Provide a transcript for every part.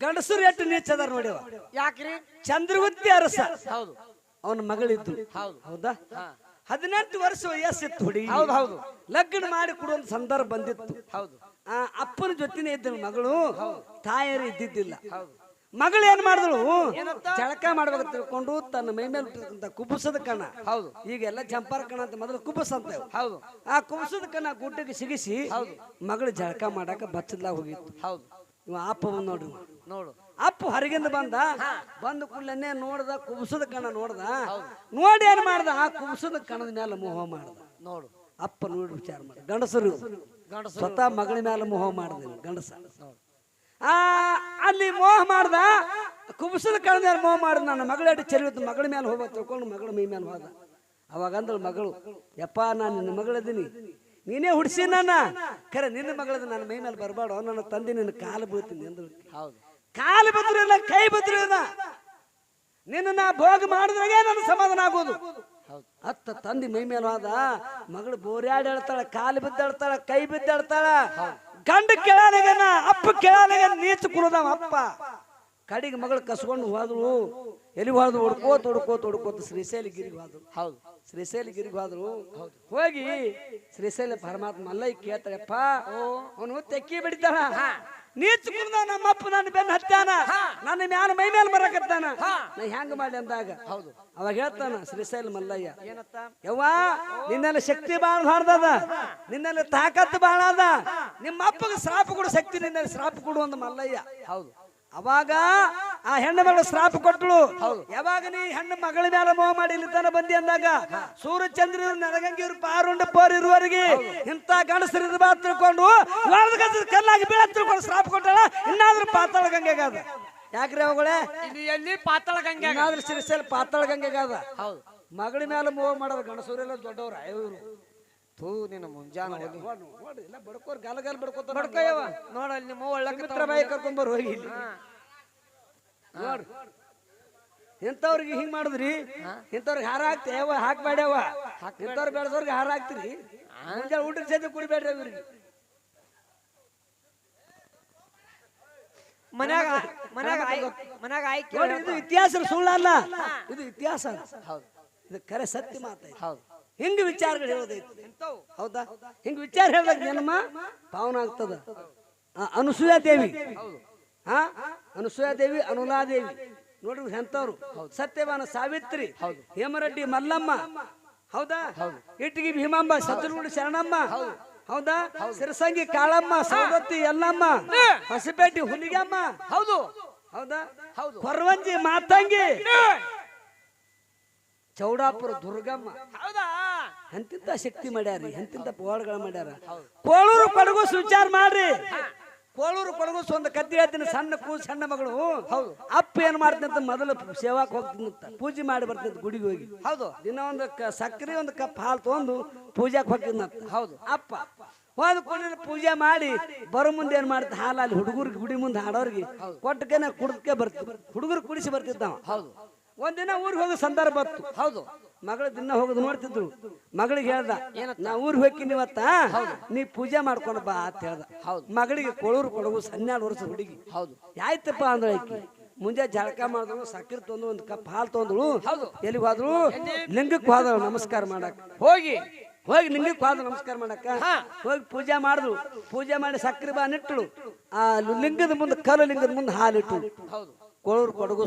ಗಂಡಸರು ಎಷ್ಟು ನೀಚದಾರ ನೋಡ್ಯವ ಯಾಕ್ರಿ? ಚಂದ್ರಗುತ್ತಿ ಅರಸ. ಹೌದು. ಅವನ ಮಗಳಿದ್ದು. ಹೌದು. ಹೌದಾ. ಹದಿನೆಂಟು ವರ್ಷ ವಯಸ್ಸಿತ್ತು ಹುಡಿ ಹೌದು, ಹೌದು. ಲಗ್ನ ಮಾಡಿ ಕೊಡುವಂತ ಸಂದರ್ಭ ಬಂದಿತ್ತು. ಹೌದು. ಆ ಅಪ್ಪನ ಜೊತೆನೇ ಇದ್ದಳು ಮಗಳು ತಾಯರು ಇದ್ದಿದ್ದಿಲ್ಲ. ಮಗಳು ಏನ್ ಮಾಡಿದಳು? ಚಳಕ ಜಳಕ ಮಾಡ್ಬೇಕು ತಿಳ್ಕೊಂಡು ತನ್ನ ಮೈ ಮೇಲೆ ಕುಬುಸದ ಕಣ. ಹೌದು. ಈಗೆಲ್ಲ ಜಂಪಾರ ಕಣ ಅಂತ ಮೊದಲು ಕುಬುಸ ಅಂತ ಹೌದು. ಆ ಕುಬುಸದ ಕಣ ಗುಡ್ಡಕ್ಕೆ ಸಿಗಿಸಿ ಮಗಳು ಜಳಕ ಮಾಡಾಕ ಬಚ್ಚದ್ಲಾಗ ಹೋಗಿತ್ತು. ಹೌದು. ಇವ ಅಪ್ಪ ಬಂದ್ ನೋಡ್ರಿ ನೋಡು. ಅಪ್ಪ ಹೊರಗಿಂದ ಬಂದ ಬಂದ ಕೂಡಲೇ ನೋಡ್ದ ಕುಬ್ಸದ ಕಣ ನೋಡ್ದ. ನೋಡಿ ಏನ್ ಮಾಡ್ದ? ಆ ಕುಬ್ಸದ ಕಣದ ಮೇಲೆ ಮೋಹ ಮಾಡ್ದ. ನೋಡು. ಅಪ್ಪ ನೋಡಿ ವಿಚಾರ ಮಾಡ ಗಂಡಸರು. ಸ್ವತಃ ಮಗಳ ಮೇಲೆ ಮೋಹ ಮಾಡ್ದ ಗಂಡಸ. ಆ ಅಲ್ಲಿ ಮೋಹ ಮಾಡ್ದ? ಕುಬ್ಸದ ಕಣದ ಮೇಲೆ ಮೋಹ ಮಾಡ್ದ ನನ್ನ ಮಗಳ ಅಡಿ ಚೆಲುವಿತ್ತು ಮಗಳ ಮೇಲೆ ಹೋಗ ತಿಳ್ಕೊಂಡು ಮಗಳ ಮೈ ಮೇಲೆ ಹೋದ. ಅವಾಗ ಅಂದಳು ಮಗಳು ಯಪ್ಪ ನಾನು ನಿನ್ನ ಮಗಳದೀನಿ ನೀನೇ ಹುಡ್ಸಿ ನನ್ನ. ಖರೆ ನಿನ್ನ ಮಗಳದ ನನ್ನ ಮೈ ಮೇಲೆ ಬರಬಾರ್ದು. ನನ್ನ ತಂದೆ ನಿನ್ನ ಕಾಲು ಬೀಳ್ತೀನಿ ಅಂದ್ರು ಹೌದು. ಕಾಲು ಬಿದ್ರು ಇಲ್ಲ ಕೈ ಬಿದ್ರು ಇಲ್ಲ. ನಿನ್ನ ನಾ ಭೋಗ ಮಾಡಿದ್ರಾಗೆ ನನ್ನ ಸಮಾಧಾನ ಆಗೋದು. ಅತ್ತ ತಂದಿ ಮೈ ಮೇಲೆ ಹೋದ ಮಗಳು ಬೋರ್ಯಾಡ್ ಹೇಳ್ತಾಳ ಕಾಲು ಬಿದ್ದಾಡ್ತಾಳ ಕೈ ಬಿದ್ದಾಡ್ತಾಳ ಗಂಡ ಕೆಳಾನಗನ ಅಪ್ಪ ಕೆಳಾನಗ ನೀಚ ಕುರುದವ ಅಪ್ಪ. ಕಡಿಗೆ ಮಗಳು ಕಸ್ಕೊಂಡು ಹೋದಳು. ಎಲ್ಲಿ ಹೋದ್ರು ಹುಡ್ಕೋತ ಹುಡ್ಕೋತ ಹುಡ್ಕೋತ ಶ್ರೀಶೈಲ ಗಿರಿಗೆ ಹೋದ್ರು. ಹೌದು. ಶ್ರೀಶೈಲ ಗಿರಿಗೆ ಹೋದ್ರು. ಹೋಗಿ ಶ್ರೀಶೈಲ ಪರಮಾತ್ಮ ಮಲ್ಲಯ್ಯ ಕೇಳ್ತಾರಪ್ಪ ಅವನು ತೆಕ್ಕಿ ಬಿಡ್ತಾನ ನೀಚ್ ಕುಂದ ನಮ್ಮಪ್ಪ ನನ್ನ ಬೆನ್ನ ಹತ್ತಾನ ನನ್ನ ಮ್ಯಾನ ಮೈ ಮೇಲೆ ಬರಕತ್ತಾನ. ನಾ ಹೆಂಗ ಮಾಡಿ ಅಂದಾಗ ಹೌದು. ಅವಾಗ ಹೇಳ್ತಾನ ಶ್ರೀಶೈಲ ಮಲ್ಲಯ್ಯ ಏನತ್ತ? ಯವ್ವ ನಿನ್ನಲ್ಲಿ ಶಕ್ತಿ ಬಾಳ ಹಾಡ್ದದ. ನಿನ್ನಲ್ಲಿ ತಾಕತ್ತು ಬಾಳ ಅದ. ನಿಮ್ಮಪ್ಪಗೆ ಶ್ರಾಪ ಕೊಡು ಶಕ್ತಿ ನಿನ್ನಲ್ಲಿ ಶ್ರಾಪ ಕೊಡು ಅಂದ ಮಲ್ಲಯ್ಯ. ಹೌದು. ಅವಾಗ ಆ ಹೆಣ್ಣು ಮಗಳು ಶ್ರಾಪ ಕೊಟ್ಟಳು ಯಾವಾಗ ನೀ ಹೆಣ್ಣು ಮಗಳ ಮೇಲೆ ಮೋಹ ಮಾಡಿ ಇಲ್ಲಿ ತನ ಬಂದಿ ಅಂದಾಗ ಸೂರ್ಯ ಚಂದ್ರ ನರಗಂಗಿರು ಪಾರುಂಡ ಪೋರ್ ಇರುವವರಿಗೆ ಇಂಥ ಗಂಡಸರಿದ ಬಾ ತಿಳ್ಕೊಂಡು ಗಂಡಸರು ಕಲ್ಲಾಗಿ ಬೀಳ ತಿಳ್ಕೊಂಡು ಶ್ರಾಪ ಕೊಟ್ಟಾಳ? ಇನ್ನಾದ್ರೂ ಪಾತಾಳ ಗಂಗೆಗಾದ. ಯಾಕ್ರಿ ಅವುಗಳೇ? ಇದು ಎಲ್ಲಿ ಪಾತಾಳ ಗಂಗೆ ಆದ್ರೆ ಸಿರಿಸಲ್ ಪಾತಾಳ ಗಂಗೆಗಾದ. ಹೌದು. ಮಗಳ ಮೇಲೆ ಮೋಹ ಮಾಡೋದು ಗಂಡಸೂರೆಲ್ಲ ದೊಡ್ಡವ್ರ ಇವರು ಥೂ ನಿನ್ನ ಮುಂಜಾನೆ ಹೋಗಿ. ಎಲ್ಲ ಬಡ್ಕೋರ್ ಗಾಲ ಗಾಲ ಬಡ್ಕೋತ ಬಡ್ಕಯ್ಯವ ನೋಡ ಅಲ್ಲಿ ನಿಮ್ಮ ಒಳ್ಳಕ್ಕೆ ಮಿತ್ರ ಬಾಯಿ ಕರ್ಕೊಂಬರ್ ಹೋಗಿ ಇಲ್ಲಿ. ನೋಡು. ಎಂತವ್ರಿಗೆ ಹಿಂಗ್ ಮಾಡಿದ್ರಿ? ಇಂಥವ್ರಿಗೆ ಹಾರ ಹಾಕ್ತೇವ ಹಾಕ್ಬೇಡವ ಇಂಥವ್ರು ಬೆಳೆದವ್ರಿಗೆ ಹಾರ ಹಾಕ್ತಿರಿ? ಮುಂಜಾನೆ ಊಟದ ಜೊತೆ ಕುಡಿಬೇಡ್ರಿ ಇವ್ರಿಗೆ ಮನ್ಯಾಗ ಮನ್ಯಾಗ ಮನ್ಯಾಗ ಆಯ್ಕೆ ನೋಡಿ ಇದು ಇತಿಹಾಸ ಸುಳ್ಳಲ್ಲ. ಇದು ಇತಿಹಾಸ ಹೌದು. ಇದು ಕರೆ ಸತ್ಯ ಮಾತಾಯ್ತು. ಹೌದು. ಹಿಂಗ ವಿಚಾರಗಳು ಹೇಳೋದೈತಿ ಹೌದಾ? ಹಿಂಗ ವಿಚಾರ ಹೇಳ್ದಾಗ ಜನ್ಮ ಪಾವನ ಆಗ್ತದ. ಅನುಸೂಯ ದೇವಿ. ಹಾ ಅನುಸೂಯ ದೇವಿ ಅನುಲಾದೇವಿ ನೋಡ್ರಿ ಎಂತವ್ರು ಸತ್ಯವಾನ ಸಾವಿತ್ರಿ ಹೇಮರೆಡ್ಡಿ ಮಲ್ಲಮ್ಮ. ಹೌದಾ? ಇಟ್ಟಿಗೆ ಭೀಮಮ್ಮ ಶತ್ರುಗುಡಿ ಶರಣಮ್ಮ. ಹೌದಾ. ಸಿರಸಂಗಿ ಕಾಳಮ್ಮ ಸವದತ್ತಿ ಎಲ್ಲಮ್ಮ ಹಸಿಪೇಟಿ ಹುಲಿಗಮ್ಮ. ಹೌದು. ಹೌದಾ? ಹೌದು. ಕೊರವಂಜಿ ಮಾತಂಗಿ. ಚೌಡಾಪುರ ದುರ್ಗಮ್ಮ. ಹೌದಾ? ಎಂತಿಂತ ಶಕ್ತಿ ಮಾಡ್ಯಾರಿ ಎಂತಿಂತ ಪೋಳ್ಗಳ ಮಾಡ್ಯಾರ. ಕೋಳೂರು ಕೊಡಗು ವಿಚಾರ ಮಾಡ್ರಿ. ಕೋಳೂರು ಕೊಡಗು ಒಂದು ಕತ್ತಿ ಹೇಳ್ತೀನಿ ಸಣ್ಣ ಕೂ ಸಣ್ಣ ಮಗಳು. ಹೌದು. ಅಪ್ಪ ಏನ್ ಮಾಡ್ತಂತ ಮೊದಲು ಸೇವಾಕ್ ಹೋಗ್ತೀನಿ ಪೂಜೆ ಮಾಡಿ ಬರ್ತಂತ ಗುಡಿಗೆ ಹೋಗಿ. ಹೌದು. ದಿನ ಒಂದು ಕ ಸಕ್ಕರೆ ಒಂದು ಕಪ್ ಹಾಲು ತಗೊಂಡು ಪೂಜಾಕ್ ಹೋಗ್ತಿದ್ನಂತ ಹೌದು. ಅಪ್ಪ ಹೋದ ಕೂಡಲೇ ಪೂಜೆ ಮಾಡಿ ಬರೋ ಮುಂದೆ ಏನ್ ಮಾಡ್ತ ಹಾಲು ಅಲ್ಲಿ ಹುಡುಗರಿಗೆ ಗುಡಿ ಮುಂದೆ ಹಾಡೋರಿಗೆ ಕೊಟ್ಟಕೇನ ಕುಡ್ದಕ್ಕೆ ಬರ್ತಿ ಹುಡುಗರು ಕುಡಿಸಿ ಬರ್ತಿದ್ದಾವ. ಹೌದು. ಒಂದಿನ ಊರಿಗೆ ಹೋಗೋ ಸಂದರ್ಭ ಬತ್ತು ಹೌದು. ಮಗಳು ದಿನ ಹೋಗೋದು ನೋಡ್ತಿದ್ರು. ಮಗಳಿಗೆ ಹೇಳ್ದ ನಾ ಊರಿಗೆ ಹೋಗ್ತೀನಿ ಇವತ್ತ. ನೀ ಪೂಜೆ ಮಾಡ್ಕೊಂಡು ಬಾ ಅಂತ ಹೇಳ್ದ. ಹೌದು. ಮಗಳಿಗೆ ಕೊಳೂರು ಕೊಡಗು ಹನ್ನೆರಡು ವರ್ಷ ಹುಡುಗಿ. ಹೌದು. ಆಯ್ತಪ್ಪ ಅಂದ್ರೆ ಆಕಿ. ಮುಂಜಾನೆ ಜಳಕ ಮಾಡಿದ್ರು ಸಕ್ಕರೆ ತಂದು ಒಂದು ಕಪ್ ಹಾಲು ತಂದಳು. ಎಲ್ಲಿಗೆ ಹೋದ್ರು ಲಿಂಗಕ್ಕೆ ಹೋದಳು ನಮಸ್ಕಾರ ಮಾಡಕ್ ಹೋಗಿ. ಹೋಗಿ ಲಿಂಗಕ್ಕೆ ಹೋದ ನಮಸ್ಕಾರ ಮಾಡಕ್ಕ. ಹೋಗಿ ಪೂಜೆ ಮಾಡಿದ್ರು ಪೂಜೆ ಮಾಡಿ ಸಕ್ಕರೆ ಬಾ ನಿಟ್ಟಳು ಆ ಲಿಂಗದ ಮುಂದೆ ಕಲ್ಲು ಲಿಂಗದ ಮುಂದೆ ಹಾಲು ಇಟ್ಟು ಹೌದು. ಕೊಳೂರು ಕೊಡಗು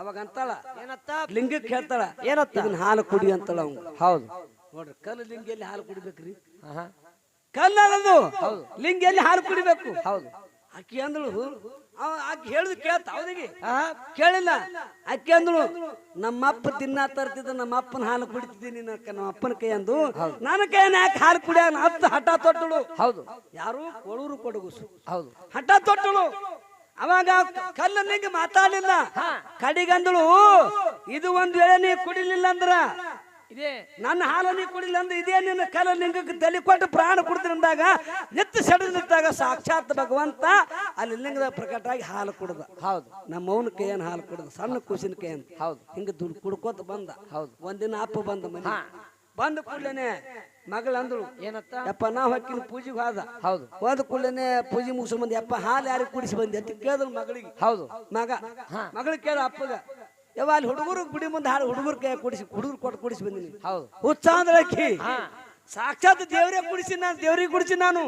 ಅವಾಗ ಅಂತಾಳ ಏನತ್ತ? ಲಿಂಗಕ್ಕೆ ಹೇಳ್ತಾಳ ಏನತ್ತ? ಇದನ್ನ ಹಾಲು ಕುಡಿ ಅಂತಾಳ ಅವ್ನು ಹೌದು. ನೋಡ್ರಿ ಕಲ್ಲು ಲಿಂಗ ಎಲ್ಲಿ ಹಾಲು ಕುಡಿಬೇಕ್ರಿ. ಕಲ್ಲದು ಲಿಂಗ ಎಲ್ಲಿ ಹಾಲು ಕುಡಿಬೇಕು. ಹೌದು. ಅಕ್ಕಿ ಅಂದಳು ಅವ ಆಕೆ ಹೇಳುದು ಕೇಳ್ತ ಅವನಿಗೆ. ಕೇಳಿಲ್ಲ. ಅಕ್ಕಿ ಅಂದಳು ನಮ್ಮಪ್ಪ ತಿನ್ನ ತರ್ತಿದ್ದ ನಮ್ಮ ಅಪ್ಪನ ಹಾಲು ಕುಡಿತಿದ್ದೀನಿ ನಮ್ಮ ಅಪ್ಪನ ಕೈ ಅಂದು ನನ್ನ ಕೈನ ಯಾಕೆ ಹಾಲು ಕುಡಿಯ? ಹತ್ತು ಹಠ ತೊಟ್ಟಳು. ಹೌದು. ಯಾರು? ಕೊಳೂರು ಕೊಡಗುಸು ಹೌದು. ಹಠ ತೊಟ್ಟಳು. ಅವಾಗ ಕಲ್ಲ ನಿಂಗೆ ಮಾತಾಡಲಿಲ್ಲ. ಕಡಿಗಂದಳು ಇದು ಒಂದ್ ವೇಳೆ ನೀ ಕುಡಿಲಿಲ್ಲ ಅಂದ್ರ ನನ್ನ ಹಾಲು ನೀ ಕುಡಿಲಿಲ್ಲ ಅಂದ್ರೆ ಇದೇ ನಿನ್ನ ಕಲ್ಲ ಲಿಂಗಕ್ಕೆ ತಲೆ ಕೊಟ್ಟು ಪ್ರಾಣ ಕುಡ್ತಿರಂದಾಗ ಎತ್ತು ಸೆಡದಿದ್ದಾಗ ಸಾಕ್ಷಾತ್ ಭಗವಂತ ಅಲ್ಲಿ ಲಿಂಗದ ಪ್ರಕಟ ಆಗಿ ಹಾಲು ಕುಡ್ದ. ಹೌದು. ನಮ್ಮ ಅವನ ಕೈಯನ್ ಹಾಲು ಕುಡ್ದ ಸಣ್ಣ ಕೂಸಿನ ಕೈ ಅಂತ ಹೌದು. ಹಿಂಗ ದುಡ್ಡು ಕುಡ್ಕೋತ ಬಂದ. ಹೌದು. ಒಂದಿನ ಅಪ್ಪ ಬಂದ ಮನೆ. ಬಂದ ಕೂಡ್ಲೇನೆ ಮಗಳು ಅಂದಳು ಏನತ್ತ? ಯಪ್ಪ ನಾ ಹೊಕ್ಕಿನ ಪೂಜೆಗೆ ಹೋದ. ಹೌದು. ಹೋದ ಕೂಡಲೇ ಪೂಜೆ ಮುಗಿಸ್ ಬಂದು. ಯಪ್ಪ ಹಾಲು ಯಾರಿಗೆ ಕುಡಿಸಿ ಬಂದೆ ಅಂತ ಕೇಳಿದ್ರು ಮಗಳಿಗೆ. ಹೌದು. ಮಗ ಮಗಳು ಕೇಳ ಅಪ್ಪಗ. ಯಾವ ಅಲ್ಲಿ ಹುಡುಗರು ಗುಡಿ ಮುಂದೆ ಹಾಲು ಹುಡುಗರು ಕೈ ಕುಡಿಸಿ ಹುಡುಗರು ಕೊಟ್ಟು ಕುಡಿಸಿ ಬಂದಿನಿ. ಹೌದು. ಹುಚ್ಚ ಅಂದ್ರೆ ಆಕಿ ಸಾಕ್ಷಾತ್ ದೇವ್ರೇ ಕುಡಿಸಿ ನಾನು ದೇವ್ರಿಗೆ ಕುಡಿಸಿ ನಾನು.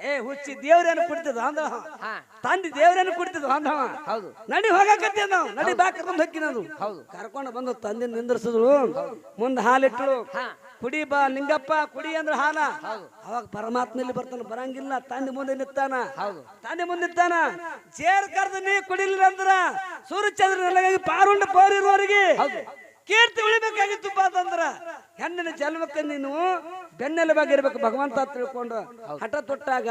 ಏ ಹುಚ್ಚಿ ದೇವ್ರೇನು ಕುಡಿತದ ಅಂದ ಹಾ. ತಂದೆ ದೇವ್ರೇನು ಕುಡಿತದ ಅಂದ ಹೌದು. ನಡಿ ಹೋಗಕತ್ತೆ ನಾವು ನಡಿ ಬಾ ಕರ್ಕೊಂಡು ಹಕ್ಕಿನದು ನಾನು ಹೌದು. ಕರ್ಕೊಂಡು ಬಂದು ತಂದೆ ನಿಂದ್ರಿಸಿದ್ರು. ಮುಂದೆ ಹಾಲಿಟ್ಟರು ಕುಡಿ ಬಾ ಲಿಂಗಪ್ಪ ಕುಡಿ ಅಂದ್ರೆ ಹಾಲ ಅವಾಗ ಪರಮಾತ್ಮ ಇಲ್ಲಿ ಬರ್ತಾನ ಬರಂಗಿಲ್ಲ ತಂದೆ ಮುಂದೆ ನಿತ್ತಾನ ಹೌದು. ತಂದೆ ಮುಂದೆ ನಿತ್ತಾನ ಜೇರ್ ಕರೆದು ನೀ ಕುಡಿಲಿಲ್ಲ ಅಂದ್ರ ಸೂರ್ಯಚಂದ್ರ ನೆಲಗಾಗಿ ಪಾರುಂಡ ಪೌರಿರುವವರಿಗೆ ಕೀರ್ತಿ ಉಳಿಬೇಕಾಗಿತ್ತಪ್ಪ ಅಂತಂದ್ರ ಹೆಣ್ಣಿನ ಜನ್ಮಕ್ಕೆ ನೀನು ಬೆನ್ನೆಲುಬಾಗಿ ಇರ್ಬೇಕು. ಭಗವಂತ ತಿಳ್ಕೊಂಡು ಹಠ ತೊಟ್ಟಾಗ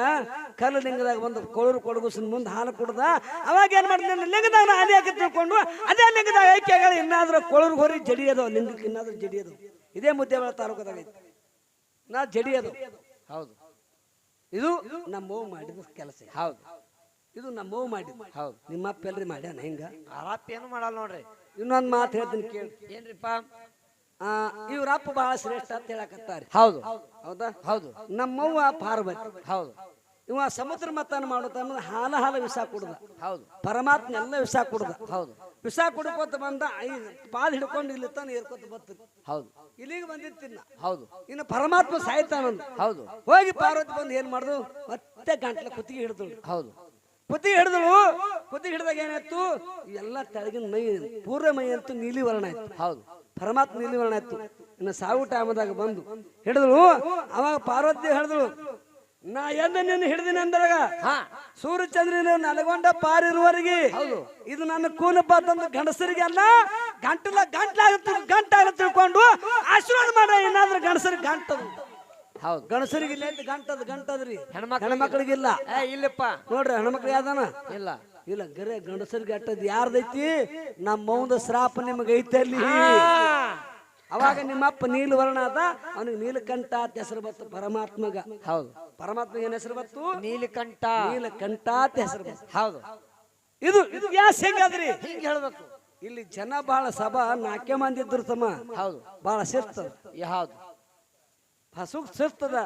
ಕಲ್ಲು ಲಿಂಗದಾಗ ಬಂದು ಕೊಳರು ಕೊಡಗುಸಿನ ಮುಂದೆ ಹಾಲು ಕುಡ್ದ ಅವಾಗ ಏನ್ ಮಾಡ್ತೀನಿ ಲಿಂಗದಾಗ ಅದೇ ಹಾಕಿ ತಿಳ್ಕೊಂಡು ಅದೇ ಲಿಂಗದಾಗ ಐಕ್ಯ ಇನ್ನಾದ್ರೂ ಕೊಳರು ಹೊರಿ ಜಡಿಯೋದು ಲಿಂಗಕ್ಕೆ ಇನ್ನಾದ್ರೂ ಜಡಿಯೋದು ಇದೇ ಮುದ್ದೇಬೇಳ ತಾಲೂಕದಾಗ ಐತಿ. ನಾ ಜಡಿಯೋದು ಹೌದು. ಇದು ನಮ್ಮವ್ವ ಮಾಡಿದ ಕೆಲಸ ಹೌದು. ಇದು ನಮ್ಮವ್ವ ಮಾಡಿದ ಹೌದು. ನಿಮ್ಮ ಅಪ್ಪ ಎಲ್ರಿ ಮಾಡ್ಯಾನ ಹೆಂಗ? ಆರಾಪ್ ಏನು ಮಾಡಲ್ಲ ನೋಡ್ರಿ. ಇನ್ನೊಂದು ಮಾತು ಹೇಳ್ತೀನಿ ಕೇಳಿ. ಏನ್ರಿಪ್ಪ? ಇವ್ರ ಅಪ್ಪ ಬಹಳ ಶ್ರೇಷ್ಠ ಅಂತ ಹೇಳಕತ್ತಾರೆ. ಹೌದು. ಹೌದಾ? ಹೌದು. ನಮ್ಮವ್ವ ಪಾರ್ವತಿ. ಹೌದು. ಇವ ಸಮುದ್ರ ಮತನ ಮಾಡುತ್ತ ಹಾಲ ಹಾಲ ವಿಷ ಕುಡ್ದ. ಹೌದು. ಪರಮಾತ್ಮ ಎಲ್ಲ ವಿಷ ಕುಡ್ದ. ಹೌದು. ವಿಷ ಕುಡ್ಕೋತ ಬಂದ ಐ ಪಾಲ್ ಹಿಡ್ಕೊಂಡು ಇಲ್ಲಿ ತಾನು ಏರ್ಕೋತ ಬತ್ತ. ಹೌದು. ಇಲ್ಲಿಗೆ ಬಂದಿತ್ತಿನ ಹೌದು. ಇನ್ನು ಪರಮಾತ್ಮ ಸಾಯ್ತಾನಂದ ಹೌದು. ಹೋಗಿ ಪಾರ್ವತಿ ಬಂದು ಏನ್ ಮಾಡುದು? ಮತ್ತೆ ಗಂಟ್ಲ ಕುತ್ತಿಗೆ ಹಿಡಿದಳು. ಹೌದು. ಕುತ್ತಿಗೆ ಹಿಡಿದಳು. ಕುತ್ತಿಗೆ ಹಿಡಿದಾಗ ಏನಾಯ್ತು? ಎಲ್ಲ ತೆಳಗಿನ ಮೈ ಪೂರ್ವ ಮೈ ಅಂತೂ ನೀಲಿ ವರ್ಣ ಆಯ್ತು. ಹೌದು. ಪರಮಾತ್ಮ ನೀಲಿ ವರ್ಣ ಆಯ್ತು. ಇನ್ನು ಸಾವು ಟೈಮದಾಗ ಬಂದು ಹಿಡಿದಳು. ಅವಾಗ ಪಾರ್ವತಿ ಹಿಡಿದಳು ನಾ ಎಂದ ನಿನ್ನ ಹಿಡಿದಿನ ಅಂದಾಗ ಸೂರ್ಯಚಂದ್ರನ ನಲಗೊಂಡ ಪಾರಿರುವವರೆಗೆ ಇದು ನನ್ನ ಕೂನಪ್ಪ ತಂದು ಗಂಡಸರಿಗೆ ಅಲ್ಲ ಗಂಟಲ ಗಂಟ್ಲಾಗುತ್ತೆ ಗಂಟಾಗ ತಿಳ್ಕೊಂಡು ಆಶೀರ್ವಾದ ಮಾಡ ಏನಾದ್ರೂ ಗಂಡಸರಿಗೆ ಗಂಟದು. ಹೌದು. ಗಂಡಸರಿಗೆ ಇಲ್ಲ ಗಂಟದ ಗಂಟದ್ರಿ. ಹೆಣ್ಮಕ್ಳಿಗೆ- ಹೆಣ್ಮಕ್ಳಿಗಿಲ್ಲ ಇಲ್ಲಪ್ಪ. ನೋಡ್ರಿ ಹೆಣ್ಮಕ್ಳಿಗೆ ಯಾವ್ದಾನ? ಇಲ್ಲ. ಇಲ್ಲ ಗರೆ ಗಂಡಸರಿಗೆ ಗಟ್ಟದ್ ಯಾರ್ದೈತಿ? ನಮ್ಮ ಮೌಂದ ಶ್ರಾಪ ನಿಮಗೆ ಐತಲ್ಲಿ ಅವಾಗ ನಿಮ್ಮಪ್ಪ ನೀಲ್ ವರ್ಣ ಅದ ಅವನಿಗೆ ನೀಲಕಂಠ ಅಂತ ಹೆಸರು ಬತ್ತು ಪರಮಾತ್ಮಗ. ಹೌದು. ಪರಮಾತ್ಮ ಏನ್ ಹೆಸರು ಬತ್ತು ನೀಲಕಂಠ. ನೀಲಕಂಠ ಅಂತ ಹೆಸರು ಬತ್ತು ಹೌದು. ಇದು ಇದು ವ್ಯಾಸ ಹೆಂಗಾದ್ರಿ ಹಿಂಗ್ ಹೇಳ್ಬೇಕು. ಇಲ್ಲಿ ಜನ ಬಹಳ ಸಭಾ ನಾಕೆ ಮಂದಿ ಇದ್ರು ತಮ್ಮ. ಹೌದು. ಬಹಳ ಶಿಸ್ತು. ಯಾವ್ದು ಹಸುಗ್ ಸುಸ್ತದ.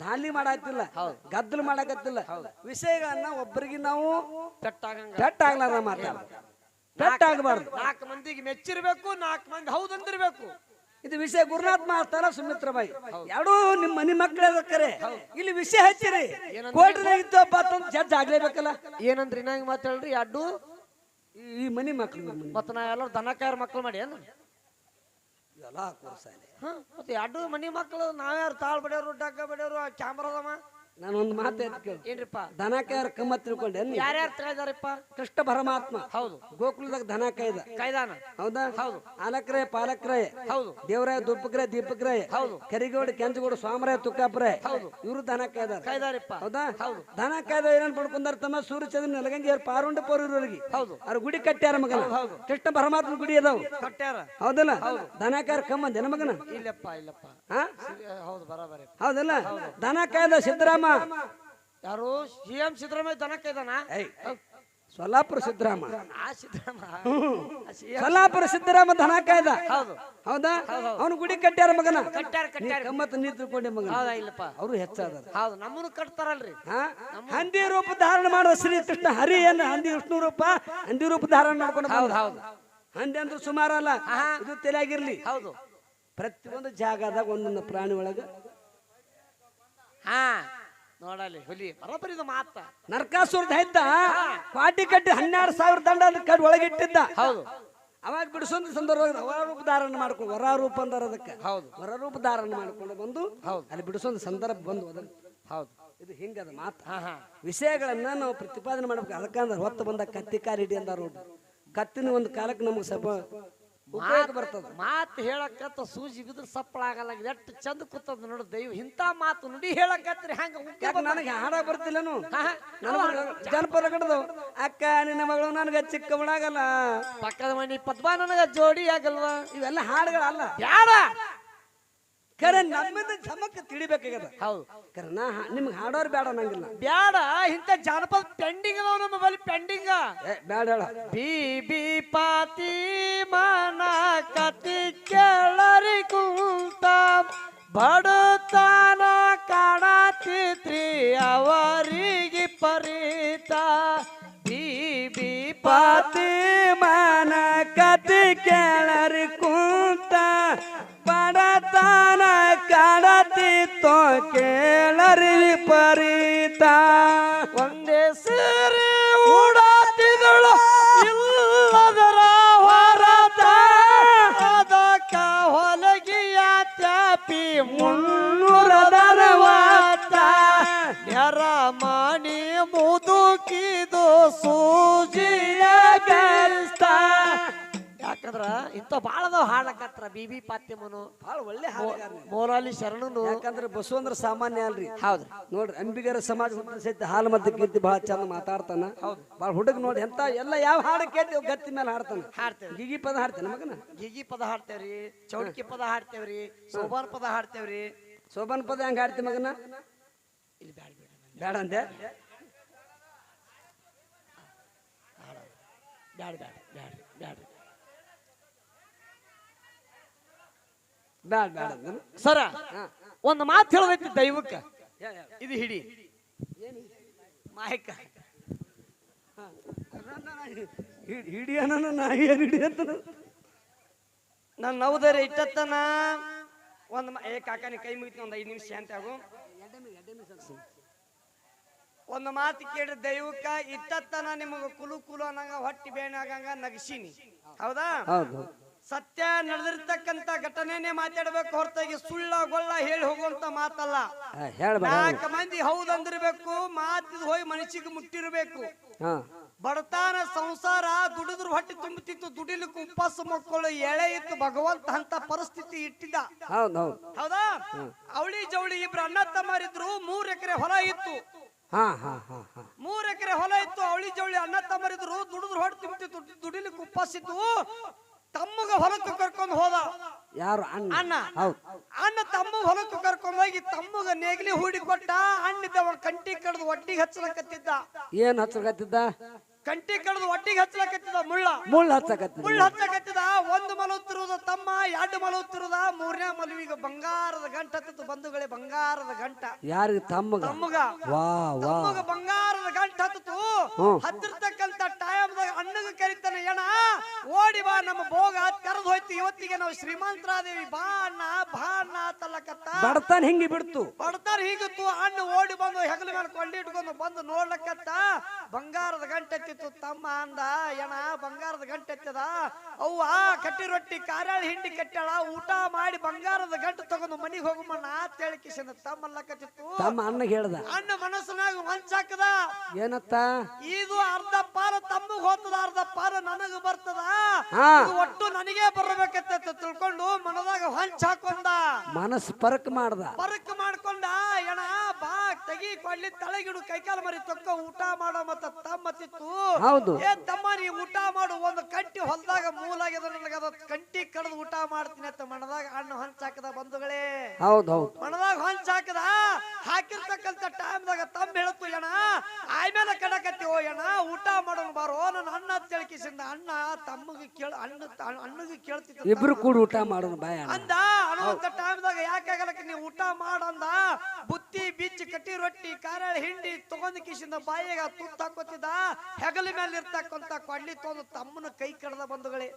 ದಾಲಿ ಮಾಡಾಕ್ತಿಲ್ಲ ಗದ್ದಲು ಮಾಡಾಕತ್ತಿಲ್ಲ ವಿಷಯಗಳನ್ನ ಒಬ್ಬರಿಗೆ ನಾವು ಪೆಟ್ಟ ಆಗ್ಲಾರ ಮಾತಾಡ. ಪೆಟ್ಟಾಗಬಾರ್ದು. ನಾಲ್ಕು ಮಂದಿಗೆ ಮೆಚ್ಚಿರ್ಬೇಕು ನಾಲ್ಕು ಮಂದಿ ಹೌದಂದಿರ್ಬೇಕು ಇದು ವಿಷಯ ಗುರುನಾಥ್ ಮಾಡ್ತಾರ ಸುಮಿತ್ರ ಬಾಯಿ ಎರಡೂ ನಿಮ್ಮ ಮನೆ ಮಕ್ಕಳ ಕರೆ ಇಲ್ಲಿ ವಿಷಯ ಹಚ್ಚಿರಿ. ಕೋರ್ಟ್ನಾಗ ಇದ್ದಪ್ಪ ಅಂತ ಜಡ್ಜ್ ಆಗ್ಲೇಬೇಕಲ್ಲ. ಏನಂದ್ರಿ ನಂಗೆ ಮಾತಾಡ್ರಿ ಅಡ್ಡು ಈ- ಮನೆ ಮಕ್ಕಳು ಮತ್ತ ನಾ ಎಲ್ಲರೂ ದನ ಕಾಯರ್ ಮಕ್ಳು ಮಾಡಿ ಏನು ಎಲ್ಲ ಕೂರ್ಸಾಲೆ ಹಾ ಮತ್ತೆ ಎರಡು ಮನಿ ಮಕ್ಕಳು ನಾವ್ಯಾರು ತಾಳ್ ಬಡಿಯೋರು ಡಗ್ಗ ಬಡಿಯೋರು ಕ್ಯಾಮ್ರಾದಮ್ಮ ನಾನು ಒಂದು ಮಾತು ಕೇಳು. ಏನ್ರಿಪ್ಪ? ದನ ಕಾಯರ್ ಕಮ್ಮ ತಿಳ್ಕೊಂಡೆ ಯಾರ್ಯಾರು ತಿಳಿದಾರಪ್ಪ ಕೃಷ್ಣ ಪರಮಾತ್ಮ. ಹೌದು. ಗೋಕುಲದಾಗ ದನ ಕೈದ ಕೈದಾನ. ಹೌದಾ? ಹೌದು. ಆಲಕ್ರಯ ಪಾಲಕ್ರಯ. ಹೌದು. ದೇವರಾಯ ದುಪ್ಪಕ್ರಯ ದೀಪಕ್ರಯ. ಹೌದು. ಕರಿಗೋಡು ಕೆಂಜಗೋಡು ಸ್ವಾಮರಾಯ ತುಕ್ಕಾಪರಾಯ ಇವರು ದನ ಕಾಯ್ದಾರ ಕೈದಾರಿಪ್ಪ ಹೌದಾ? ಹೌದು. ದನ ಕಾಯ್ದ ಏನೇನ್ ಪಡ್ಕೊಂಡಾರ ತಮ್ಮ? ಸೂರ್ಯಚಂದ್ರ ನೆಲಗಂಗಿ ಅವ್ರ ಪಾರುಂಡ ಪೋರಿರೋರಿಗೆ ಹೌದು. ಅವ್ರ ಗುಡಿ ಕಟ್ಟ್ಯಾರ ಮಗನ. ಕೃಷ್ಣ ಪರಮಾತ್ಮ ಗುಡಿ ಅದಾವ. ಕಟ್ಟ್ಯಾರ? ಹೌದಲ್ಲ? ದನ ಕಾಯರ್ ಕಮ್ಮ ಜನ ಮಗನ? ಇಲ್ಲಪ್ಪ ಇಲ್ಲಪ್ಪ. ಹೌದು ಬರಬರಿ. ಹೌದಲ್ಲ? ದನ ಕಾಯ್ದ ಸಿದ್ದರಾಮ ಯಾರು ಸಿ ಎಂ ಸಿದ್ದರಾಮಯ್ಯ ದನ ಕೈದಾನ ಸೊಲ್ಲಾಪುರ ಸಿದ್ದರಾಮ. ಆ ಸಿದ್ದರಾಮ. ಸೊಲ್ಲಾಪುರ ಸಿದ್ದರಾಮ ದನ ಕಾಯ್ದ ಹೌದು. ಹೌದಾ? ಅವನು ಗುಡಿ ಕಟ್ಟ್ಯಾರ ಮಗನ? ಕಟ್ಟ್ಯಾರ ಕಟ್ಟ್ಯಾರ. ಕಮ್ಮತ್ತ ನೀ ತಿಳ್ಕೊಂಡೆ ಮಗನ. ಹೌದಾ ಇಲ್ಲಪ್ಪ. ಅವರು ಹೆಚ್ಚಾದ ಹೌದು ನಮ್ಮನ್ನು ಕಟ್ತಾರಲ್ರಿ. ಹಾ? ಹಂದಿ ರೂಪ ಧಾರಣ ಮಾಡುವ ಶ್ರೀ ಕೃಷ್ಣ ಹರಿ ಏನ ಹಂದಿ ವಿಷ್ಣು ರೂಪ ಹಂದಿ ರೂಪ ಧಾರಣ ಮಾಡ್ಕೊಂಡು ಹೌದು. ಹೌದು. ಹಂದಿ ಅಂದ್ರೆ ಸುಮಾರಲ್ಲ ಇದು ತಲೆಯಾಗಿರ್ಲಿ. ಹೌದು. ಪ್ರತಿಯೊಂದು ಜಾಗದಾಗ ಒಂದೊಂದು ಪ್ರಾಣಿ ಒಳಗ ಹಾ. ನೋಡಲಿ ಹುಲಿ ಬರೋಬ್ಬರಿದ ಮಾತ. ನರಕಾಸುರದ ಹೆದ್ದ ಪಾಟಿ ಕಟ್ಟಿ ಹನ್ನೆರಡು ಸಾವಿರ ದಂಡ ಅದ್ರ ಕಡ್ ಒಳಗಿಟ್ಟಿದ್ದ. ಹೌದು. ಅವಾಗ ಬಿಡಿಸೋದ್ ಸಂದರ್ಭ ವರ ರೂಪ ಧಾರಣ ಮಾಡ್ಕೊಂಡು ವರ ರೂಪ ಅಂದಾರ ಅದಕ್ಕೆ. ಹೌದು. ವರ ರೂಪ ಧಾರಣ ಮಾಡ್ಕೊಂಡು ಬಂದು ಹೌದು. ಅಲ್ಲಿ ಬಿಡಿಸೋದ್ ಸಂದರ್ಭ ಬಂದು ಅದನ್ನ ಹೌದು. ಇದು ಹಿಂಗದ ಮಾತು. ವಿಷಯಗಳನ್ನ ನಾವು ಪ್ರತಿಪಾದನೆ ಮಾಡ್ಬೇಕು. ಅದಕ್ಕಂದ್ರೆ ಹೊತ್ತು ಬಂದ ಕತ್ತಿ ಕಾರ್ ಹಿಡಿ ಅಂದಾರ ನೋಡ್ರಿ ಕತ್ತಿನ ಒಂದು ಕಾಲಕ್ಕೆ ನಮಗೆ ಸ್ವಲ್ಪ ಉಪಯೋಗ ಬರ್ತದ. ಮಾತು ಹೇಳಕತ್ತ ಸೂಜಿ ಬಿದ್ರೆ ಸಪ್ಪಳ ಆಗಲ್ಲ ಎಷ್ಟು ಚಂದ ಕೂತದ ನೋಡು ದೈವ. ಇಂತ ಮಾತು ನುಡಿ ಹೇಳಕತ್ರಿ ಹಂಗ ನನಗೆ ಹಾಡ ಬರ್ತಿಲ್ಲನು ಜನಪದ ಕಡದವು ಅಕ್ಕ ನಿನ್ನ ಮಗಳು ನನಗ ಚಿಕ್ಕ ಮಳಾಗಲ್ಲ ಪಕ್ಕದ ಮನಿ ಪದ್ಮ ನನಗ ಜೋಡಿ ಆಗಲ್ವಾ? ಇವೆಲ್ಲ ಹಾಡುಗಳಲ್ಲ. ಯಾರ? ಖರೆ ನಮ್ಮಿಂದ ಜಮಕ್ಕೆ ತಿಳಿಬೇಕಾಗ್ಯದ. ಹೌದು. ಕರೆ ನಾ ನಿಮ್ಗೆ ಹಾಡೋರು ಬೇಡ ನಂಗಿಲ್ಲ ಬೇಡ ಇಂಥ ಜಾನಪದ ಪೆಂಡಿಂಗ್ ಅದಾವ ನಮ್ಮ ಬಲಿ ಪೆಂಡಿಂಗ್. ಬೇಡ ಬಿ ಬಿ ಪಾತಿ ಮನ ಕತಿ ಕೇಳರಿ ಕುಂತ ಬಡತನ ಕಾಣತಿದ್ರಿ ಅವರಿಗೆ ಪರಿತ. ಬಿ ಪಾತಿ ಮನ ಕತಿ ಕೇಳರಿ ಕುಂತ. ಕಾಡತಿತ್ತೋ ಕೇಳರಿ ವಿಪರೀತ. ಒಂದೇ ಸೇರಿ ಭಾಳ ಅದಾವ ಹಾಡಕತ್ರ ಬಿ ಬಿ ಪಾತ್ಯಮನು ಬಹಳ ಒಳ್ಳೆ ಹಾಡುಗಾರ. ಮೋರಾಲಿ ಶರಣನು. ಯಾಕಂದ್ರೆ ಬಸವಂದ್ರ ಸಾಮಾನ್ಯ ಅಲ್ರಿ. ಹೌದು. ನೋಡ್ರಿ ಅಂಬಿಗರ ಸಮಾಜ ಸಹಿತ ಹಾಲು ಮತ್ತೆ ಕೀರ್ತಿ ಬಹಳ ಚಂದ ಮಾತಾಡ್ತಾನ. ಬಹಳ ಹುಡುಗ ನೋಡಿ ಎಂತ ಎಲ್ಲ ಯಾವ ಹಾಡು ಕೇಳ್ತೀವಿ ಗತ್ತಿ ಮೇಲೆ ಹಾಡ್ತಾನ. ಹಾಡ್ತೇವೆ ಗಿಗಿ ಪದ ಹಾಡ್ತೇನೆ ಮಗನ ಗಿಗಿ ಪದ ಹಾಡ್ತೇವ್ರಿ ಚೌಡ್ಕಿ ಪದ ಹಾಡ್ತೇವ್ರಿ ಸೋಬಾನ್ ಪದ ಹಾಡ್ತೇವ್ರಿ. ಸೋಬಾನ್ ಪದ ಹೆಂಗ್ ಹಾಡ್ತಿ ಮಗನ? ಇಲ್ಲಿ ಬ್ಯಾಡ ಬೇಡ ಅಂದೆ? ಬ್ಯಾಡ ಬ್ಯಾಡ ಬ್ಯಾಡ ಬ್ಯಾಡ ಬೇಡ ಬೇಡ ಸರ. ಒಂದು ಮಾತು ಹೇಳದೈತಿ ದೈವಕ್ಕ. ಇದು ಹಿಡಿ. ಮಾಯಕ. ಹಿಡಿ ಹಿಡಿಯನ ನಾ ಏನ್ ಹಿಡಿಯಂತನ ನನ್ನ ನೌದರ ಇಟ್ಟತ್ತನ. ಒಂದು ಏ ಕಾಕ ನೀ ಕೈ ಮುಗಿತು ಒಂದು ಐದು ನಿಮಿಷ ಅಂತ ಆಗು. ಒಂದು ಮಾತು ಕೇಳಿ ದೈವಕ್ಕ ಇಟ್ಟತ್ತನ ನಿಮಗೆ ಕುಲು ಕುಲು ಅನ್ನಂಗ ಹೊಟ್ಟಿ ಬೇಣಾಗಂಗ ಆಗಂಗ ನಗಸೀನಿ. ಹೌದು. ಸತ್ಯ ನಡೆದಿರ್ತಕ್ಕಂತ ಘಟನೆನೆ ಮಾತಾಡ್ಬೇಕು ಹೊರತಾಗಿ ಸುಳ್ಳ ಗೊಳ್ಳ ಹೇಳಿ ಹೋಗುವಂತ ಮಾತಲ್ಲ. ನಾಲ್ಕು ಮಂದಿ ಹೌದಂದಿರ್ಬೇಕು ಮಾತಿದ್ ಹೋಗಿ ಮನಸ್ಸಿಗೆ ಮುಟ್ಟಿರ್ಬೇಕು. ಬಡತನ ಸಂಸಾರ ದುಡಿದ್ರು ಹೊಟ್ಟೆ ತುಂಬುತ್ತಿತ್ತು ದುಡಿಲಿಕ್ಕೆ ಉಪವಾಸ ಮಕ್ಕಳು ಎಳೆ ಇತ್ತು ಭಗವಂತ ಅಂತ ಪರಿಸ್ಥಿತಿ ಇಟ್ಟಿದ್ದ. ಹೌದು ಅವಳಿ ಜವಳಿ ಇಬ್ರು ಅಣ್ಣ ತಮ್ಮರಿದ್ರು ಮೂರ್ ಎಕರೆ ಹೊಲ ಇತ್ತು. ಮೂರ್ ಎಕರೆ ಹೊಲ ಇತ್ತು ಅವಳಿ ಜವಳಿ ಅಣ್ಣ ತಮ್ಮರಿದ್ರು ದುಡಿದ್ರು ಹೊಟ್ಟೆ ತುಂಬುತ್ತಿತ್ತು ದುಡಿಲಿಕ್ಕೆ ಉಪವಾಸ ಇತ್ತು. ತಮ್ಮಗ ಹೊಲಕ್ಕೆ ಕರ್ಕೊಂಡು ಹೋದ. ಯಾರು? ಅಣ್ಣ. ಅಣ್ಣ. ಹೌದು. ಅಣ್ಣ ತಮ್ಮ ಹೊಲಕ್ಕೆ ಕರ್ಕೊಂಡು ಹೋಗಿ ತಮ್ಮಗ ನೇಗಿಲಿ ಹೂಡಿ ಕೊಟ್ಟ. ಅಣ್ಣಿದ್ದವ ಕಂಟಿ ಕಡ್ದು ಒಟ್ಟಿಗೆ ಹಚ್ಚಲಕತ್ತಿದ್ದ. ಏನ್ ಹಚ್ಚಲಕತ್ತಿದ್ದ? ಕಂಟಿ ಕಡ್ದು ಒಟ್ಟಿಗೆ ಹಚ್ಚಲಕತ್ತಿದ್ದ ಮುಳ್ಳ. ಮುಳ್ಳ ಹಚ್ಚಕತ್ತಿದ್ದ ಮುಳ್ಳ ಹಚ್ಚಕತ್ತಿದ ಒಂದು ಮಲುತ್ತಿರುವುದ ತಮ್ಮ ಎರಡು ಮಲುತ್ತಿರುವುದ ಮೂರನೇ ಮಲುವಿಗೆ ಬಂಗಾರದ ಗಂಟ ಹತ್ತಿತ್ತು ಬಂಧುಗಳೇ ಬಂಗಾರದ ಗಂಟ. ಯಾರಿಗೆ? ತಮ್ಮಗ. ತಮ್ಮಗ. ವಾ ವಾ. ತಮ್ಮಗ ಬಂಗಾರದ ಗಂಟ ಹತ್ತಿತು ಹತ್ತಿರತಕ್ಕಂತ ಟೈಮ್ದಾಗ ಅಣ್ಣಗ ಕರಿತಾನೆ ಏನ ಓಡಿ ಬಾ ನಮ್ಮ ಭೋಗ ತೆರೆದು ಹೋಯ್ತು. ಇವತ್ತಿಗೆ ನಾವು ಶ್ರೀಮಂತರಾದೇವಿ. ಬಾ ಅಣ್ಣ ಬಾ ಅಣ್ಣ ತಲ್ಲಕತ್ತ ಬಡತನ ಹಿಂಗಿ ಬಿಡ್ತು. ಬಡತನ ಹೀಗಿತ್ತು. ಅಣ್ಣ ಓಡಿ ಬಂದು ಹೆಗಲ ಮೇಲೆ ಕೊಂಡಿಟ್ಕೊಂಡು ಬಂದು ನೋಡ್ಲಕತ್ತ. ಬಂಗಾರದ ಗಂಟೆ ಎತ್ತಿತ್ತು ತಮ್ಮ ಅಂದ ಎಣ ಬಂಗಾರದ ಗಂಟೆ ಎತ್ತದ ಅವ್ವ ಕಟ್ಟಿ ರೊಟ್ಟಿ ಕಾರ್ಯಾಳ ಹಿಂಡಿ ಕಟ್ಟಾಳ ಊಟ ಮಾಡಿ ಬಂಗಾರದ ಗಂಟು ತಗೊಂಡು ಮನಿಗೆ ಹೋಗಮ್ಮಣ್ಣ ಅಂತ ಹೇಳಿ ಕಿಶನ್ ತಮ್ಮಲ್ಲಕತ್ತಿತ್ತು ತಮ್ಮ ಅಣ್ಣ ಹೇಳ್ದ. ಅಣ್ಣ ಮನಸ್ಸಿನಾಗ ಮಂಚಾಕದ ಏನತ್ತ? ಇದು ಪಾರ ತಮ್ಮಗ್ ಹೋತದಾರದ ಪಾರ ನನಗ ಬರ್ತದ? ಹಾ. ಇದು ಒಟ್ಟು ನನಗೆ ಬರಬೇಕತ್ತ ತಿಳ್ಕೊಂಡು ಮನದಾಗ ಹೊಂಚ್ ಹಾಕೊಂಡ. ಮನಸ್ ಪರಕ್ ಮಾಡ್ದ. ಪರಕ್ ಮಾಡ್ಕೊಂಡ ಎಣ ತೆಗಿ ಕೊಡ್ಲಿ ತಳಗಿಡು ಕೈಕಾಲ ಮರಿ ತೊಕ್ಕ ಊಟ ಮಾಡೋ ಮತ್ತ ತಮ್ಮತ್ತಿತ್ತು. ಹೌದು. ಏ ತಮ್ಮ ನೀ ಊಟ ಮಾಡು ಒಂದು ಕಂಟಿ ಹೊಲದಾಗ ಮೂಲಾಗ್ಯದ ನನಗೆ ಅದ ಕಂಟಿ ಕಡ್ದು ಊಟ ಮಾಡ್ತೀನಿ ಅಂತ ಮಣದಾಗ ಹಣ್ಣು ಹಂಚಾಕದ ಬಂಧುಗಳೇ. ಹೌದು ಹೌದು. ಮಣದಾಗ ಹಂಚ ಹಾಕದ ಹಾಕಿರ್ತಕ್ಕಂತ ಟೈಮ್ದಾಗ ತಮ್ಮ ಹೇಳತ್ತು ಅಣ್ಣ ಆಮೇಲೆ ಕಡಕತ್ತಿ ಓ ಅಣ್ಣ ಊಟ ಮಾಡೋಣ ಬಾರೋ ನನ್ನ ಅಣ್ಣ ತಿಳ್ಕಿಸಿಂದ ಅಣ್ಣ ತಮ್ಮಗ ಕೇಳ ಅಣ್ಣ ಅಣ್ಣಗೆ ಕೇಳ್ತಿತ್ತು ಇಬ್ರು ಕೂಡ ಊಟ ಮಾಡೋಣ ಬಾಯ ಅಂದ ಅನ್ನುವಂತ ಟೈಮ್ದಾಗ ಯಾಕಾಗಲಕ್ಕೆ ನೀವು ಊಟ ಮಾಡಂದ ಬುತ್ತಿ ಬಿಚ್ಚಿ ಕಟ್ಟಿ ರೊಟ್ಟಿ ಕಾರಳ ಹಿಂಡಿ ತಗೊಂಡ್ ಕಿಶಿಂದ ಬಾಯಿಗ ತುತ್ತ ಹಾಕೋತಿದ್ದ ಹೆಗಲ ಮೇಲೆ ಇರ್ತಕ್ಕಂತ ಕೊಡ್ಲಿ ತೊಂದು ತಮ್ಮನ ಕೈ ಕಡದ ಬಂಧುಗಳೇ.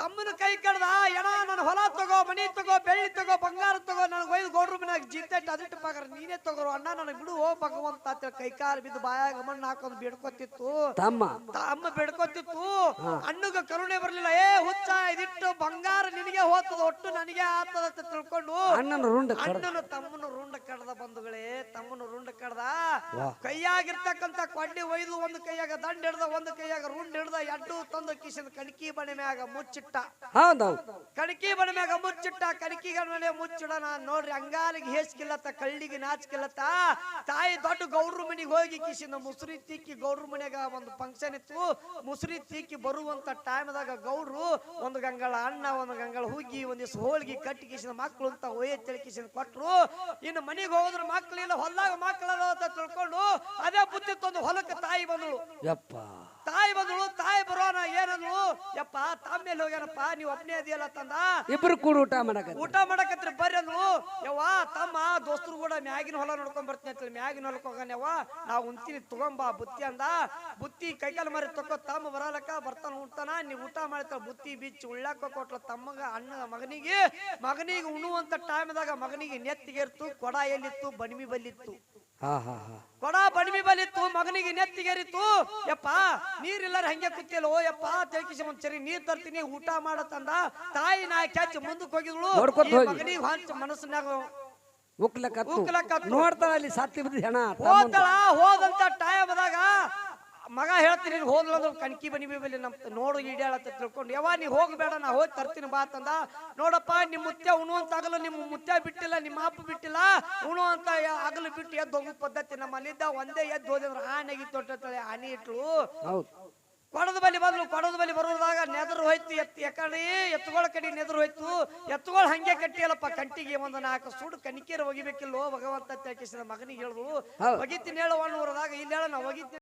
ತಮ್ಮನ ಕೈ ಕಡದ ಎಣ ನನ್ನ ಹೊಲ ತಗೋ ಮನಿ ತಗೋ ಬೆಳ್ಳಿ ತಗೋ ಬಂಗಾರ ತಗೋ ನನಗೆ ಒಯ್ದು ಗೌಡ್ರ ಮನ್ಯಾಗ ಜಿಂತೆಟ್ ಅದಿಟ್ಟು ಪಗಾರ ನೀನೇ ತಗೋರು ಅಣ್ಣ ನನಗೆ ಬಿಡು ಓ ಭಗವಂತ ಕೈ ಕಾಲು ಬಿದ್ದು ಬಾಯಾಗ ಮಣ್ಣು ಹಾಕೊಂಡು ಬೇಡ್ಕೊತಿತ್ತು. ತಮ್ಮ. ತಮ್ಮ ಬೇಡ್ಕೊತಿತ್ತು. ಅಣ್ಣಗ ಕರುಣೆ ಬರ್ಲಿಲ್ಲ ಏ ಹುಚ್ಚ ಇದಿಟ್ಟು ಬಂಗಾರ ನಿನಗೆ ಹೋತದ ಒಟ್ಟು ನನಗೆ ಆತದ ಅಂತ ತಿಳ್ಕೊಂಡು ಅಣ್ಣನ ರುಂಡ ಅಣ್ಣನ ತಮ್ಮನ ರುಂಡ ಕಡದ ಬಂಧುಗಳೇ. ತಮ್ಮನ ರುಂಡ ಕಡ್ದ. ಕೈಯಾಗಿರ್ತಕ್ಕಂತ ಕೊಂಡಿ ಒಯ್ದು ಒಂದು ಕೈಯಾಗ ದಂಡ ಹಿಡ್ದ ಒಂದು ಕೈಯಾಗ ರುಂಡ್ ಹಿಡ್ದ ಎಡ್ಡು ತಂದು ಕಿಶನ್ ಕಣಕಿ ಬಣ್ಣ ಮ್ಯಾಗ ಮುಚ್ಚಿಟ್ಟ. ಕಣಕಿ ಬಣ್ಣ ಮ್ಯಾಗ ಮುಚ್ಚಿಟ್ಟ ಕಣಕಿಗಳ ಮೇಲೆ ಮುಚ್ಚಿಡಣ ನೋಡ್ರಿ ಅಂಗಾಲಿಗೆ ಹೇಸ್ಕಿಲ್ಲತ್ತ ಕಳ್ಳಿಗೆ ನಾಚ್ಕಿಲ್ಲತ್ತ. ತಾಯಿ ದೊಡ್ಡ ಗೌಡ್ರ ಮನಿಗೆ ಹೋಗಿ ಕಿಶಿನ ಮುಸುರಿ ತಿಕ್ಕಿ ಗೌಡ್ರ ಮನೆಯಾಗ ಒಂದು ಫಂಕ್ಷನ್ ಇತ್ತು. ಮುಸುರಿ ತಿಕ್ಕಿ ಬರುವಂತ ಟೈಮ್ದಾಗ ಗೌಡ್ರು ಒಂದು ಗಂಗಳ ಅಣ್ಣ ಒಂದು ಗಂಗಳ ಹುಗ್ಗಿ ಒಂದಿವ್ಸ ಹೋಳ್ಗಿ ಕಟ್ಟಿ ಕಿಶಿನ ಮಕ್ಕಳು ಅಂತ ಒಯ್ಯ ಕಿಶಿನ ಕೊಟ್ರು. ಇನ್ನು ಮನೆಗೆ ಹೋದ್ರ ಮಕ್ಳು ಇಲ್ಲ ಹೊಲ್ದಾಗ ಅಂತ ತಿಳ್ಕೊಂಡು ಅದೇ ಬುದ್ಧಿ ತಂದು ಹೊಲಕ್ಕೆ ತಾಯಿ ಬಂದಳು. ಯಪ್ಪ. ತಾಯಿ ಬಂದಳು ತಾಯಿ ಬರೋಣ ಏನಂದ್ಳು ಯಪ್ಪ ತಮ್ಮೇಲೆ ಹೋಗ್ಯಾನಪ್ಪ ನೀವು ಒಬ್ನೇ ಅದಿಯಲ್ಲ ತಂದ? ಇಬ್ರು ಕೂಡ ಊಟ ಮಾಡಕ ಊಟ ಮಾಡಕತ್ರಿ ಬರ್ರಿ ಅಂದ್ಳು ಯವ್ವ ತಮ್ಮ ದೋಸ್ತರು ಕೂಡ ಮ್ಯಾಗಿನ ಹೊಲ ನೋಡ್ಕೊಂಡ್ ಬರ್ತೀನಿ ಅಂತ ಮ್ಯಾಗಿನ ಹೊಲಕ್ ಹೋಗಾನ ಯವ್ವ. ನಾ ಉಂತೀನಿ ತಗೊಂಬಾ ಬುತ್ತಿ ಅಂದ. ಬುತ್ತಿ ಕೈಕಾಲು ಮಾರಿ ತಕೋ ತಮ್ಮ ಬರಲಕ್ಕ ಬರ್ತಾನ ಉಂಟಾನ ನೀ ಊಟ ಮಾಡ್ತಾಳ ಬುತ್ತಿ ಬಿಚ್ಚಿ ಉಳ್ಳಾಕ ಕೊಟ್ಲ ತಮ್ಮಗ ಅಣ್ಣ ಮಗನಿಗೆ. ಮಗನಿಗೆ ಉಣ್ಣುವಂತ ಟೈಮ್ದಾಗ ಮಗನಿಗೆ ನೆತ್ತಿಗೆ ಇರ್ತು ಕೊಡ ಎಲ್ಲಿತ್ತು ಬಣಿಮಿ ಬಲ್ಲಿತ್ತು. ಹಾ ಹಾ ಹಾ. ಕೊಡ ಬಡಿಮಿ ಬಲಿತ್ತು ಮಗನಿಗೆ ನೆತ್ತಿಗೆರಿತು ಯಪ್ಪ ನೀರಿಲ್ಲರ ಹಂಗೆ ಕೂತಿಯಲ್ಲೋ ಯಪ್ಪ ತೇಕಿಸಿ ಒಂದ್ ಸರಿ ನೀರ್ ತರ್ತೀನಿ ಊಟ ಮಾಡತ್ತಂದ ತಾಯಿ ನಾ ಕ್ಯಾಚ್ ಮುಂದಕ್ಕೆ ಹೋಗಿದ್ಳು. ನೋಡ್ಕೊತ ಹೋಗಿ. ಮಗನಿಗೆ ಹಂಚ ಮನಸ್ಸಿನಾಗ. ಉಕ್ಲಕತ್ತು. ಉಕ್ಲಕತ್ತು. ನೋಡ್ತಾಳ ಅಲ್ಲಿ ಸತ್ತಿ ಬಿದ್ದ ಹೆಣ ಹೋದಳ ಹೋದಂತ ಟೈಮ್ದಾಗ ಮಗ ಹೇಳ್ತೀನಿ ನೀನು ಹೋದ್ಲ ಅಂದ್ರೆ ಕಣ್ಕಿ ಬನಿ ಮೇಲೆ ನಮ್ ನೋಡು ಈಡಾಳ ಅಂತ ತಿಳ್ಕೊಂಡು ಯಾವ ನೀ ಹೋಗ್ಬೇಡ ನಾ ಹೋಗಿ ತರ್ತೀನಿ ಬಾ ಅಂತಂದ. ನೋಡಪ್ಪ ನಿಮ್ ಮುತ್ಯ ಉಣುವಂತ ಆಗಲು ನಿಮ್ಮ ಮುತ್ಯ ಬಿಟ್ಟಿಲ್ಲ ನಿಮ್ಮ ಅಪ್ಪ ಬಿಟ್ಟಿಲ್ಲ ಉಣು ಅಂತ ಆಗಲು ಬಿಟ್ಟು ಎದ್ದು ಹೋಗೋ ಪದ್ಧತಿ ನಮ್ಮಲ್ಲಿದ್ದ ಒಂದೇ ಎದ್ದು ಹೋದ್ರೆ ಆನೆಗಿ ತೊಟ್ಟಳೆ ಆನೆ ಇಟ್ಲು. ಕೊಡದ ಬಲಿ ಬಂದ್ಲು ಕೊಡದ ಬಲಿ ಬರೋದಾಗ ನೆದರು ಹೋಯ್ತು ಎತ್ ಎಕಡಿ ಎತ್ತುಗಳ ಕಡೆ ನೆದರು ಹೋಯ್ತು. ಎತ್ತುಗಳು ಹಂಗೆ ಕಟ್ಟಿಯಲ್ಲಪ್ಪ ಕಂಟಿಗೆ ಒಂದು ನಾಲ್ಕು ಸುಡು ಕಣಿಕೆರ ಒಗಿಬೇಕಿಲ್ಲೋ ಭಗವಂತ ಅಂತ ಕೇಳಿಸಿದ ಮಗನಿಗೆ ಹೇಳಿದ್ರು. ಒಗಿತೀನಿ ಹೇಳುವ ಊರದಾಗ ಇಲ್ಲಿ ಹೇಳ ನಾವು ಒಗಿತೀನಿ.